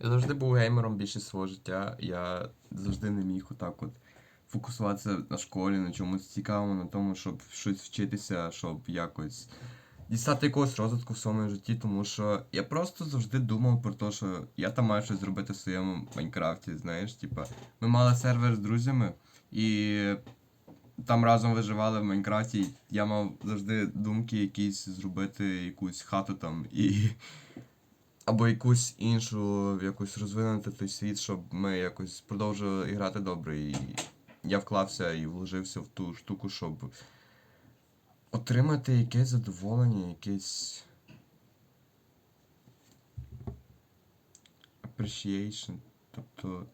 Я завжди був геймером більше свого життя. Я завжди не міг отак от фокусуватися на школі, на чомусь цікавому, на тому, щоб щось вчитися, щоб якось дістати якогось розвитку в своєму житті, тому що я просто завжди думав про те, що я там маю щось зробити в своєму Майнкрафті, знаєш, типа, ми мали сервер з друзями і там разом виживали в Майнкрафті. Я мав завжди думки якісь зробити якусь хату там і. Або якусь іншу, якось розвинути той світ, щоб ми якось продовжували грати добре. І я вклався і вложився в ту штуку, щоб отримати якесь задоволення, якесь. appreciation. Тобто.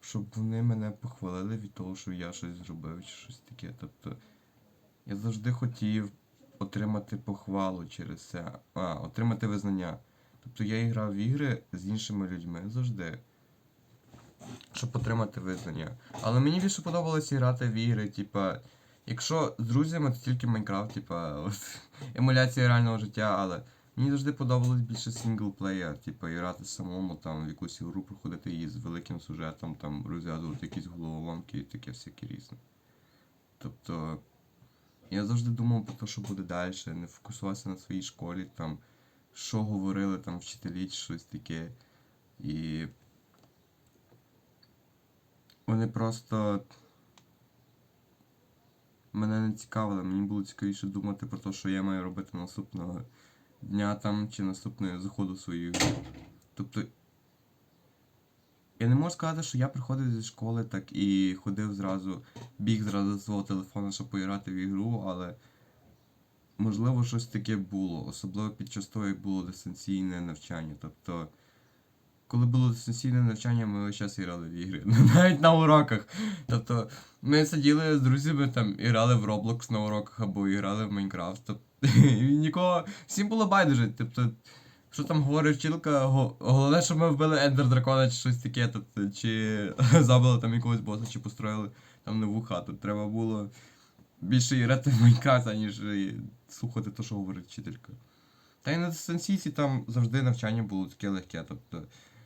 Щоб вони мене похвалили від того, що я щось зробив чи щось таке. Тобто. Я завжди хотів отримати похвалу через це. А, отримати визнання. Тобто я грав в ігри з іншими людьми завжди. Щоб отримати визнання. Але мені більше подобалося грати в ігри, типа. Якщо з друзями, то тільки Майнкрафт, типа, от, емуляція реального життя, але мені завжди подобалось більше синглплеєр, типа, грати самому, там, в якусь ігру проходити її з великим сюжетом, там, розв'язувати якісь головоломки і таке всяке різне. Тобто. Я завжди думав про те, що буде далі, не фокусувався на своїй школі, там, що говорили там вчителі чи щось таке. І. Вони просто. Мене не цікавили, мені було цікавіше думати про те, що я маю робити наступного дня там чи наступного заходу ігру. Тобто. Я не можу сказати, що я приходив зі школи так і ходив зразу, біг зразу з свого телефону, щоб поіграти в ігру, але можливо щось таке було, особливо під час того, як було дистанційне навчання. Тобто, коли було дистанційне навчання, ми весь час грали в ігри, навіть на уроках. Тобто, ми сиділи з друзями там і грали в Roblox на уроках або грали в Майнкрафт. Тобто, нікого, всім було байдуже. Тобто, що там говорить вчилка, головне, що ми вбили Ендер Дракона чи щось таке, тобто, чи забили там якогось боса, чи построїли там нову хату. Треба було більше грати в Майнкрафт, аніж слухати те, що говорить вчителька. Та й на дистанційці там завжди навчання було таке легке. Тобто,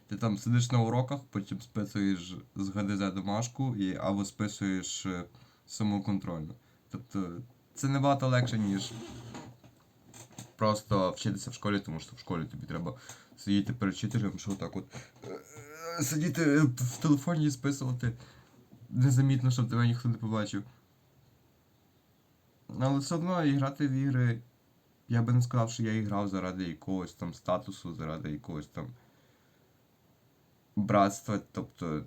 ти там сидиш на уроках, потім списуєш з ГДЗ домашку і, або списуєш е, самоконтрольно. Тобто, це набагато легше, ніж просто вчитися в школі, тому що в школі тобі треба сидіти перед вчителем, що так от е, е, сидіти в телефоні і списувати незамітно, щоб тебе ніхто не побачив. Але все одно і грати в ігри. Я би не сказав, що я і грав заради якогось там статусу, заради якогось там братства, тобто,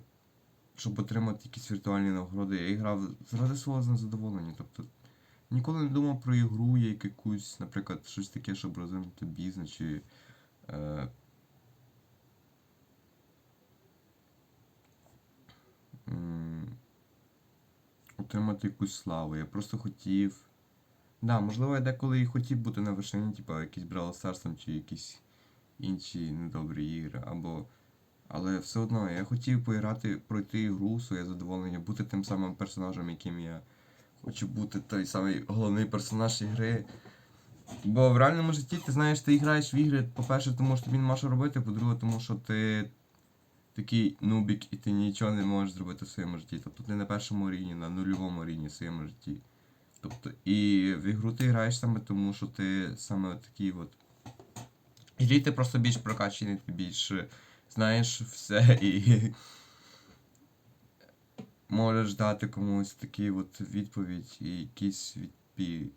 щоб отримати якісь віртуальні нагороди. Я і грав заради свого задоволення. Тобто, ніколи не думав про ігру, як якусь, наприклад, щось таке, щоб розвинути бізнес чи. Е, отримати якусь славу. Я просто хотів. Да, можливо, я деколи і хотів бути на вершині, типу, якийсь Brawl Stars чи якісь інші недобрі ігри, або. Але все одно я хотів поіграти, пройти ігру, своє задоволення, бути тим самим персонажем, яким я хочу бути той самий головний персонаж ігри. Бо в реальному житті ти знаєш, ти граєш в ігри, по-перше, тому що тобі нема що робити, по-друге, тому що ти такий нубік і ти нічого не можеш зробити в своєму житті. Тобто ти на першому рівні, на нульовому рівні в своєму житті. Тобто, і в ігру ти граєш саме тому, що ти саме такий от. Ігрі ти просто більш прокачаний, ти більш знаєш все і можеш дати комусь такий от відповідь і якийсь відпі.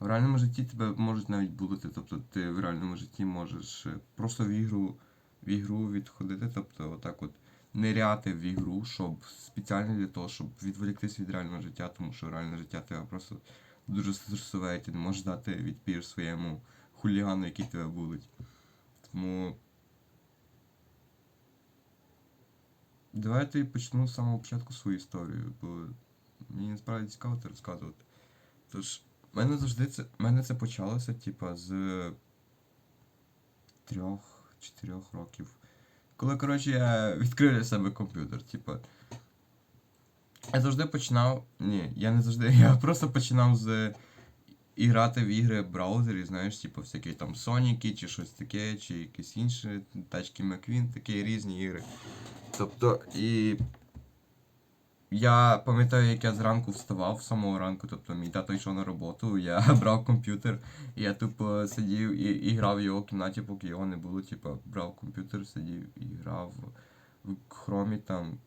В реальному житті тебе можуть навіть булити, тобто ти в реальному житті можеш е, просто в ігру, в ігру відходити, тобто отак от ниряти в ігру, щоб спеціально для того, щоб відволіктись від реального життя, тому що реальне життя тебе просто дуже стресове, ти не можеш дати відпір своєму хулігану, який тебе булить. Тому. Давайте я почну з самого початку свою історію, бо мені насправді цікаво це розказувати. Тож, в мене завжди це. мене це почалося, типа, з трьох-чотирьох років. Коли, коротше, я відкрив для себе комп'ютер, типа. Я завжди починав. Ні, я не завжди. Я просто починав з і грати в ігри в браузері, знаєш, типу всякі там Соніки, чи щось таке, чи якісь інші тачки McQueen, такі різні ігри. Тобто, і я пам'ятаю, як я зранку вставав з самого ранку, тобто мій тато йшов на роботу, я брав комп'ютер, і я тупо сидів і, і грав в його кімнаті, поки його не було, типу, брав комп'ютер, сидів і грав в хромі там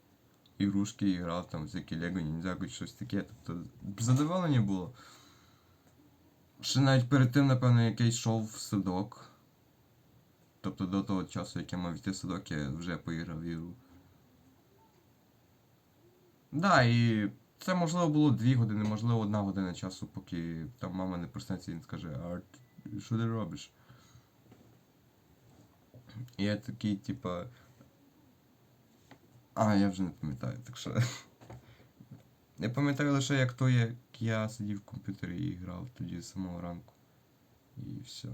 ігрушки і грав там всякі Лего, ніндзяго, щось таке. Тобто задоволення було. Ще навіть перед тим, напевно, як я йшов в садок. Тобто до того часу, як я мав йти в садок, я вже поіграв в ігру. Да, і це можливо було дві години, можливо, одна година часу, поки там мама не проснеться і не скаже, Арт, що ти робиш? І я такий, типа. А, я вже не пам'ятаю, так що. Я пам'ятаю лише, як то, як я сидів в комп'ютері і грав тоді з самого ранку. І все.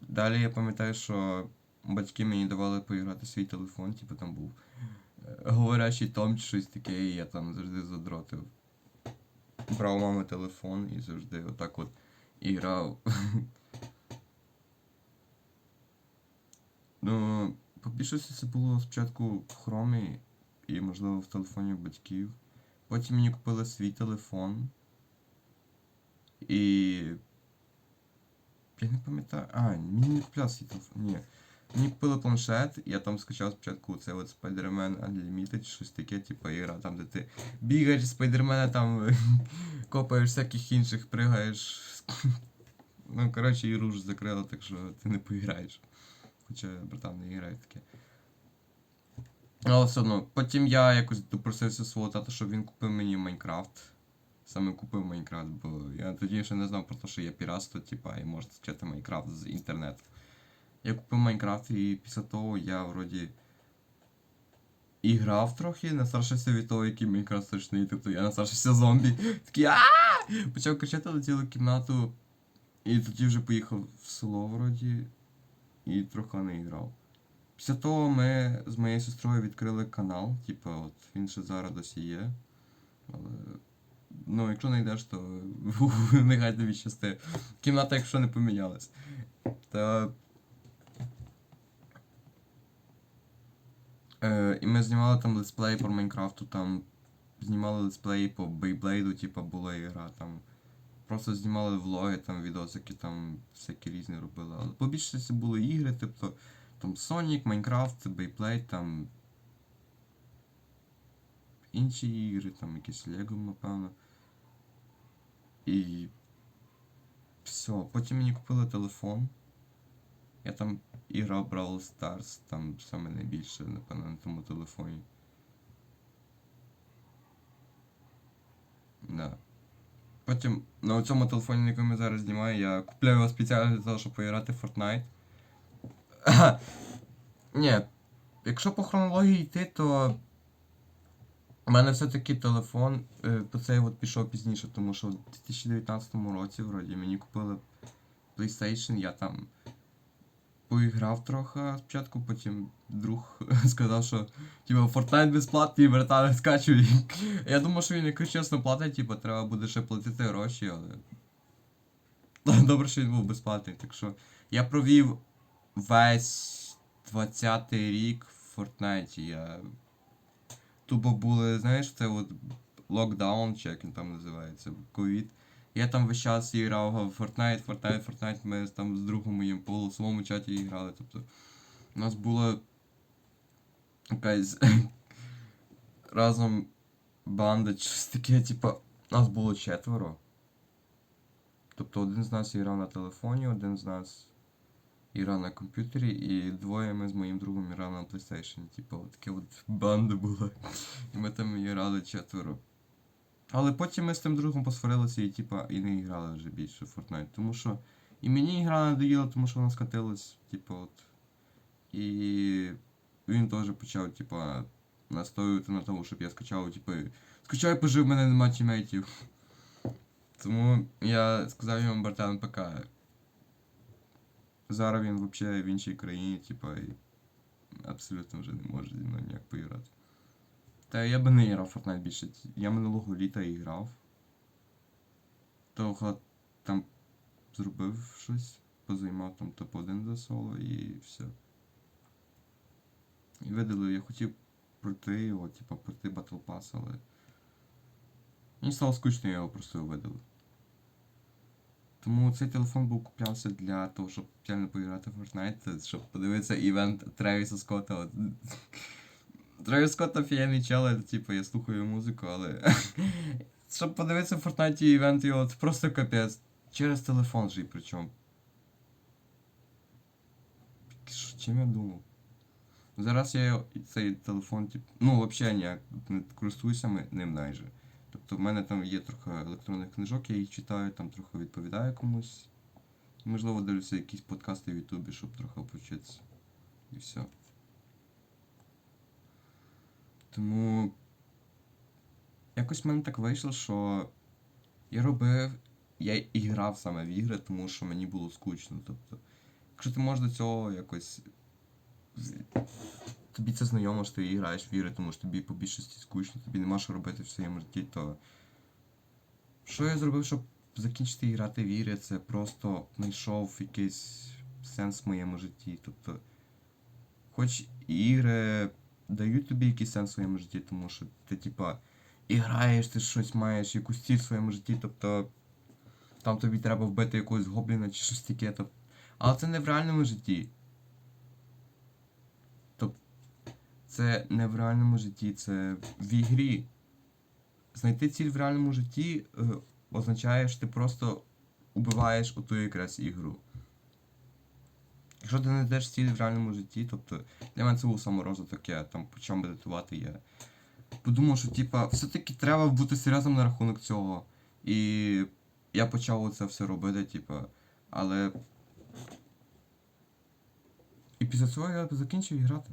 Далі я пам'ятаю, що батьки мені давали поіграти свій телефон, типу там був е, говорящий Том чи щось таке, і я там завжди задротив. Брав мами телефон і завжди отак от і грав. Ну, по більшості це було спочатку в хромі і, можливо, в телефоні батьків. Потім мені купили свій телефон. І. Я не пам'ятаю. А, мені не купляли свій телефон. Ні. Мені купили планшет, я там скачав спочатку цей от Spider-Man Unlimited, щось таке, типу ігра, там, де ти бігаєш спайдермена, там копаєш всяких інших, пригаєш. Ну, коротше, ігру вже закрили, так що ти не поіграєш. Хоча братан не грає таке. Але все одно, потім я якось допросився свого тата, щоб він купив мені Майнкрафт. Саме купив Майнкрафт, бо я тоді ще не знав про те, що є піратство, типа, і можна скачати Майнкрафт з інтернету. Я купив Майнкрафт і після того я вроді і грав трохи, настрашився від того, який Майнкрафт страшний, тобто я настрашився зомбі. Такий а Почав кричати цілу кімнату. І тоді вже поїхав в село вроді і трохи не грав. Після того ми з моєю сестрою відкрили канал, типу, от він ще зараз досі є. Але. Ну, якщо не йдеш, то нехай тобі щасти. Кімната, якщо не помінялась. Та. Е, і ми знімали там летсплеї по Майнкрафту, там знімали летсплеї по Бейблейду, типу, була ігра там. Просто знімали влоги, там відосики, там всякі різні робили. Але по більшості були ігри, тобто там Sonic, Minecraft, Beyblade, там. Інші ігри, там якісь Lego, напевно. І. Все. Потім мені купили телефон. Я там і грав Brawl Stars, там саме найбільше, напевно, на тому телефоні. Да. Потім на цьому телефоні, на якому я зараз знімаю, я купляю його спеціально для того, щоб поіграти в Fortnite. Ні, якщо по хронології йти, то у мене все-таки телефон е, по цей от пішов пізніше, тому що в 2019 році вроді мені купили PlayStation, я там поіграв трохи спочатку, потім друг сказав, що типу, Fortnite безплатний, братан, скачуй. Я думав, що він якось чесно платить, типу, треба буде ще платити гроші, але. Добре, що він був безплатний, так що я провів весь 20-й рік в Fortnite. Я... Тупо були, знаєш, це от локдаун, чи як він там називається, ковід. Я там весь час грав в Fortnite, Fortnite, Fortnite, ми там з другом моїм по голосовому чаті грали. Тобто у нас була якась разом банда, щось таке, типа, нас було четверо. Тобто один з нас грав на телефоні, один з нас грав на комп'ютері, і двоє ми з моїм другом грали на PlayStation. Типу, таке от банда була. І ми там грали четверо. Але потім ми з тим другом посварилися і типа і не грали вже більше в Fortnite. Тому що і мені гра надоїла, тому що вона скатилась, типу, от. І він теж почав, типа, настоювати на тому, щоб я скачав, типу, скачай пожив, в мене нема тімейтів. Тому я сказав йому братан ПК. Зараз він взагалі в іншій країні, типа, і абсолютно вже не може зі мною ніяк поіграти. Та я би не грав Fortnite більше. Я минулого літа і грав. того там зробив щось, позаймав там топ-1 за соло і все. І видалив, я хотів пройти його, типа пройти Battle Pass, але. Мені стало скучно, я його просто видалив. Тому цей телефон був куплявся для того, щоб реально поіграти в Fortnite, щоб подивитися івент Тревіса Скотта. От. Тревіс Скотт офігенний чел, типу, я слухаю музику, але. щоб подивитися в Fortnite івент його, просто капець. Через телефон же і причому. Чим я думав? Зараз я цей телефон, тип, ну, взагалі ніяк не користуюся ним майже. Тобто в мене там є трохи електронних книжок, я їх читаю, там трохи відповідаю комусь. Можливо, дивлюся якісь подкасти в Ютубі, щоб трохи повчитися. І все. Тому якось в мене так вийшло, що я робив, я і грав саме в ігри, тому що мені було скучно. Тобто, якщо ти можеш до цього якось. Тобі це знайомо, що ти граєш в ігри, тому що тобі по більшості скучно, тобі нема що робити в своєму житті, то. Що я зробив, щоб закінчити грати в ігри, це просто знайшов якийсь сенс в моєму житті. Тобто, хоч ігри дають тобі якийсь сенс в своєму житті, тому що ти, типа, і граєш, ти щось маєш, якусь ціль в своєму житті, тобто там тобі треба вбити якогось гобліна чи щось таке. Тобто, але це не в реальному житті. Тобто, це не в реальному житті, це в ігрі. Знайти ціль в реальному житті е, означає, що ти просто убиваєш оту якраз ігру. Якщо ти не знайдеш ціль в реальному житті, тобто для мене це був саморозвиток, я там почав медитувати, я подумав, що типа, все-таки треба бути серйозним на рахунок цього. І я почав це все робити, типа, але. І після цього я закінчив грати.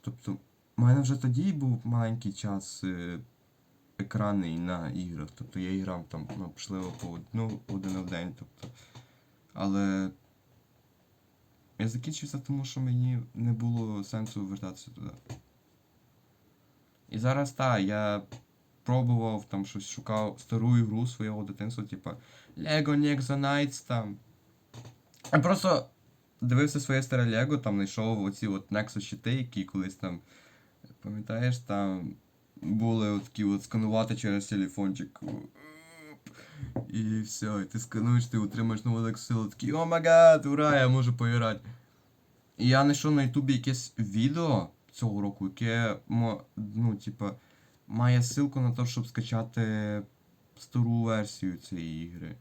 Тобто, в мене вже тоді був маленький час е, екранний на іграх. Тобто я грав там, ну, можливо, по одну годину в день. Тобто. Але я закінчився, тому що мені не було сенсу вертатися туди. І зараз так, я пробував там щось шукав стару ігру свого дитинства, типа Lego Nexo Knights там. Я просто дивився своє старе Лего, там знайшов оці от Nexo щити, які колись там. Пам'ятаєш, там були от такі от сканувати через телефончик. І все, і ти скануєш, ти отримаєш нову лексилу, такий о магад, ура, я можу поіграти. І я знайшов на Ютубі якесь відео цього року, яке ну, типа, має ссылку на те, щоб скачати стару версію цієї ігри.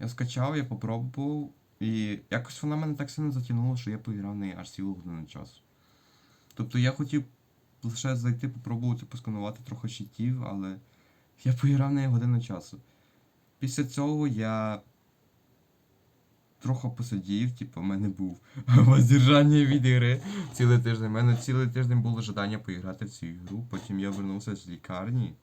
Я скачав, я попробував, і якось вона мене так сильно затягнула, що я поіграв неї аж цілу годину часу. Тобто я хотів лише зайти, попробувати посканувати трохи щитів, але я поіграв неї годину часу. Після цього я трохи посидів, типу, в мене був воздержання від ігри цілий тиждень. У мене цілий тиждень було жадання поіграти в цю ігру. Потім я вернувся з лікарні.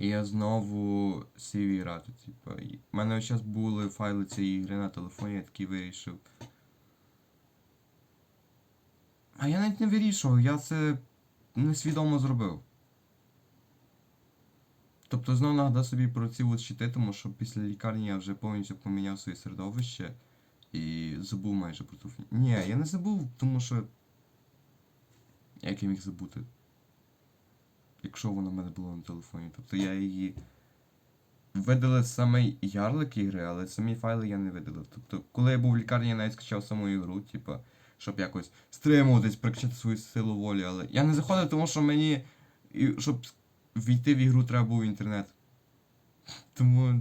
І я знову сів грати. Типу. В мене зараз були файли цієї ігри на телефоні, я такий вирішив. А я навіть не вирішував, я це несвідомо зробив. Тобто знову нагадав собі про ці от тому що після лікарні я вже повністю поміняв своє середовище і забув майже про ту фі... Ні, я не забув, тому що. Як я міг забути? Якщо вона в мене була на телефоні. Тобто я її. Видалив самий ярлик ігри, але самі файли я не видалив. Тобто, коли я був в лікарні, я навіть скачав саму ігру, типа, щоб якось стримуватись, прикачати свою силу волі, але я не заходив, тому що мені. Щоб війти в ігру треба був інтернет. Тому.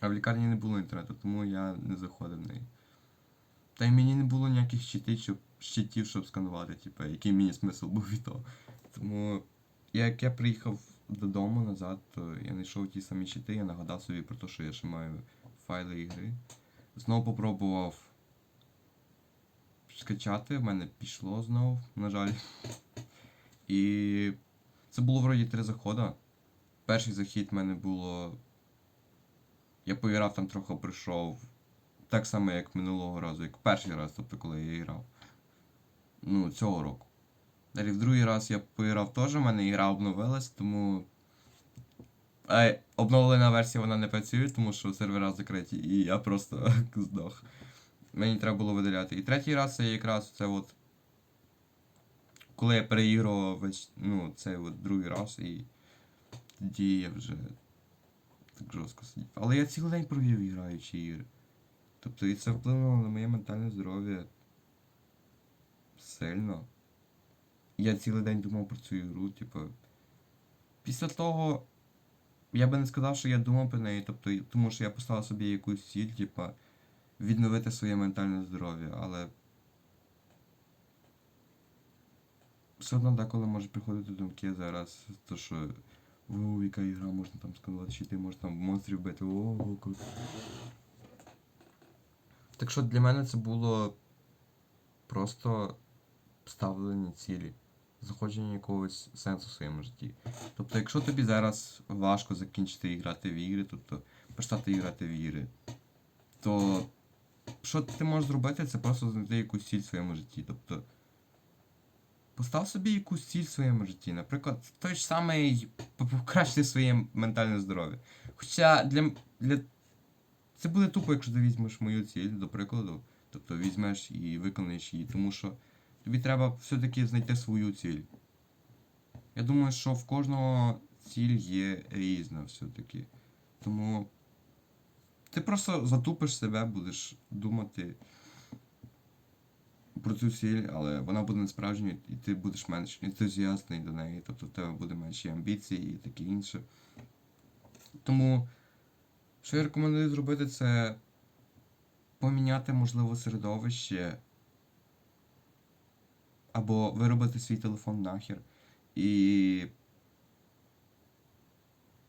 А в лікарні не було інтернету, тому я не заходив в неї. Та й мені не було ніяких щитів, щоб, щитів, щоб сканувати, типу, який мені смисл був від того. Тому, як я приїхав додому назад, то я знайшов ті самі щити, я нагадав собі про те, що я ще маю файли ігри. Знову попробував скачати, в мене пішло знову, на жаль. І це було вроді три заходи. Перший захід в мене було. Я поіграв там трохи прийшов. Так само, як минулого разу, як перший раз, тобто коли я грав. Ну, цього року. Далі в другий раз я поіграв теж, в мене ігра обновилась, тому е, обновлена версія вона не працює, тому що сервера закриті, і я просто здох. Мені треба було видаляти. І третій раз це якраз це от. Коли я переігрував ну, цей от другий раз і тоді я вже так жорстко сидів. Але я цілий день провів граючи ігри. Тобто і це вплинуло на моє ментальне здоров'я сильно. Я цілий день думав про цю ігру, типу. Після того я би не сказав, що я думав про неї, тобто, тому що я поставив собі якусь ціль, типа, відновити своє ментальне здоров'я, але все одно деколи може приходити думки зараз, то що о, яка ігра, можна там сказати, чи ти можеш там монстрів бити, о, круто. Так що для мене це було просто ставлення цілі, заходження якогось сенсу в своєму житті. Тобто, якщо тобі зараз важко закінчити грати в ігри, тобто почати грати в ігри, то що ти можеш зробити, це просто знайти якусь ціль в своєму житті. Тобто, постав собі якусь ціль в своєму житті. Наприклад, той ж самий по- покращити своє ментальне здоров'я. Хоча для, для... це буде тупо, якщо ти візьмеш мою ціль, до прикладу. Тобто візьмеш і виконаєш її, тому що тобі треба все-таки знайти свою ціль. Я думаю, що в кожного ціль є різна все-таки. Тому ти просто затупиш себе, будеш думати про цю ціль, але вона буде не справжньою, і ти будеш менш ентузіастний до неї, тобто в тебе буде менші амбіції і таке інше. Тому, що я рекомендую зробити, це поміняти, можливо, середовище або виробити свій телефон нахер і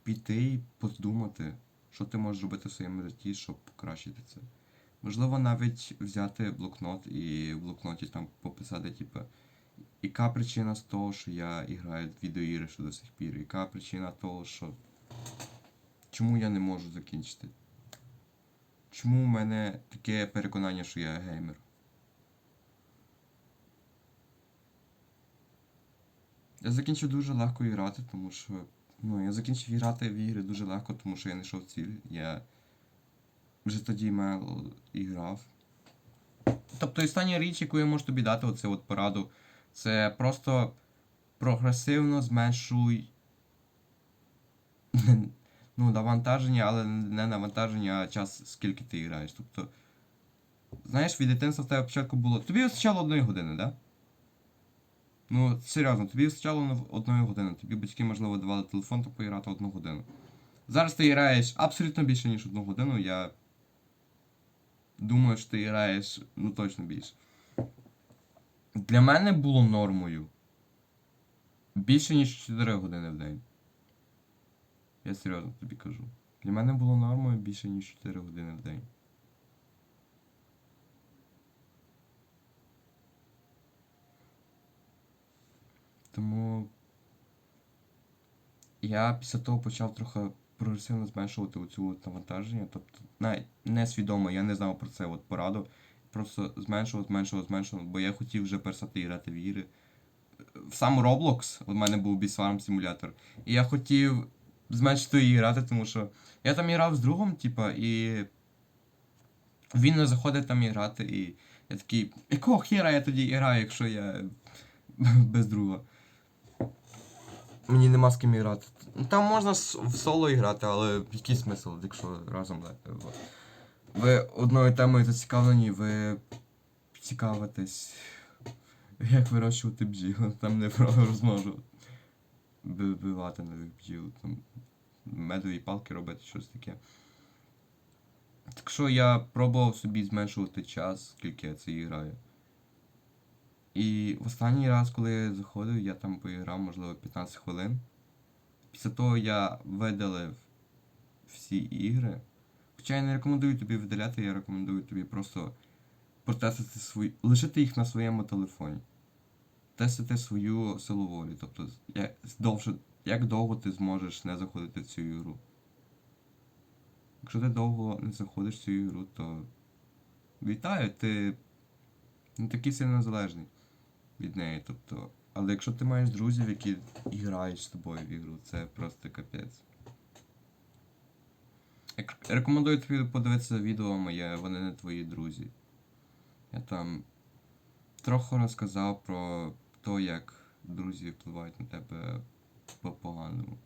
піти і подумати, що ти можеш робити в своєму житті, щоб покращити це. Можливо, навіть взяти блокнот і в блокноті там пописати, типу, яка причина з того, що я граю в відеоігри до сих пір, яка причина того, що чому я не можу закінчити? Чому в мене таке переконання, що я геймер? Я закінчив дуже легко грати, тому що. Ну, я закінчив грати в ігри дуже легко, тому що я знайшов ціль. Я вже тоді мало і грав. Тобто остання річ, яку я можу тобі дати, оце от пораду, це просто прогресивно зменшуй. Ну, навантаження, але не навантаження, а час, скільки ти граєш. Тобто, знаєш, від дитинства в тебе спочатку було. Тобі вистачало одної години, так? Да? Ну, серйозно, тобі вистачало одної години. Тобі батьки, можливо, давали телефон, то поіграти одну годину. Зараз ти граєш абсолютно більше, ніж одну годину. Я думаю, що ти граєш ну точно більше. Для мене було нормою. Більше, ніж 4 години в день. Я серйозно тобі кажу. Для мене було нормою більше, ніж 4 години в день. Тому я після того почав трохи прогресивно зменшувати оцю навантаження. Тобто, навіть несвідомо, я не знав про це от пораду. Просто зменшував, зменшував, зменшував, бо я хотів вже перестати грати в ігри. В сам Roblox, у мене був Bisfarm симулятор. І я хотів зменшити її грати, тому що я там грав з другом, типа, і він не заходив там і грати, і я такий, якого хера я тоді граю, якщо я без друга. Мені нема з ким грати. Там можна в соло грати, але який смисл, якщо разом. Ви одною темою зацікавлені, ви цікавитесь, як вирощувати бджіл, там не. Би- Вбивати нових бджіл, там медові палки робити, щось таке. Так що я пробував собі зменшувати час, скільки я це граю. І в останній раз, коли я заходив, я там поіграв, можливо, 15 хвилин. Після того я видалив всі ігри. Хоча я не рекомендую тобі видаляти, я рекомендую тобі просто протестити свої. лишити їх на своєму телефоні. Тестити свою силу волі. Тобто, як, довше, як довго ти зможеш не заходити в цю ігру. Якщо ти довго не заходиш в цю ігру, то вітаю, ти не такий сильно залежний від неї. Тобто, але якщо ти маєш друзів, які грають з тобою в ігру, це просто капець. Рекомендую тобі подивитися відео моє, вони не твої друзі. Я там трохи розказав про те, як друзі впливають на тебе по поганому.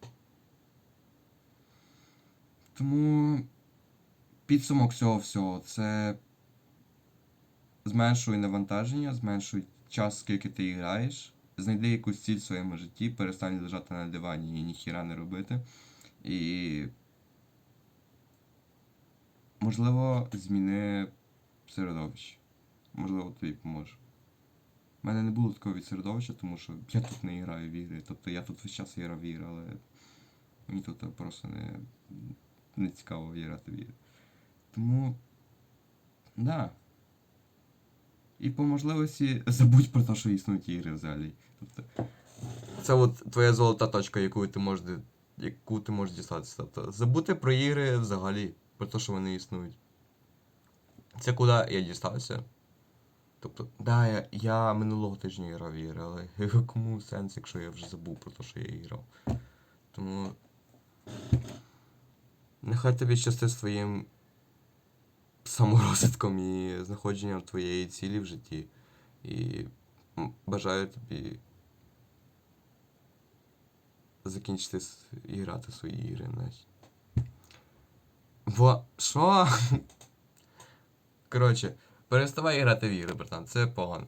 Тому підсумок цього всього це зменшуй навантаження, зменшуй час, скільки ти граєш, знайди якусь ціль в своєму житті, перестань лежати на дивані і ніхіра не робити. І можливо, зміни середовище. Можливо, тобі поможе. У мене не було такого від середовища, тому що я тут не граю в ігри. Тобто я тут весь час грав в ігри, але мені тут просто не, не цікаво грати в ігри. Тому. Да. І по можливості забудь про те, що існують ігри взагалі. Тобто, це от твоя золота точка, яку ти можеш, яку ти можеш дістатися. Тобто, забути про ігри взагалі, про те, що вони існують. Це куди я дістався. Тобто, да, я, я минулого тижня грав ігри, але кому сенс, якщо я вже забув про те, що я грав. Тому. Нехай тобі щастить з твоїм саморозвитком і знаходженням твоєї цілі в житті. І бажаю тобі закінчити і грати свої ігри. знаєш. Во. Що? Коротше, переставай грати в ігри, братан, це погано.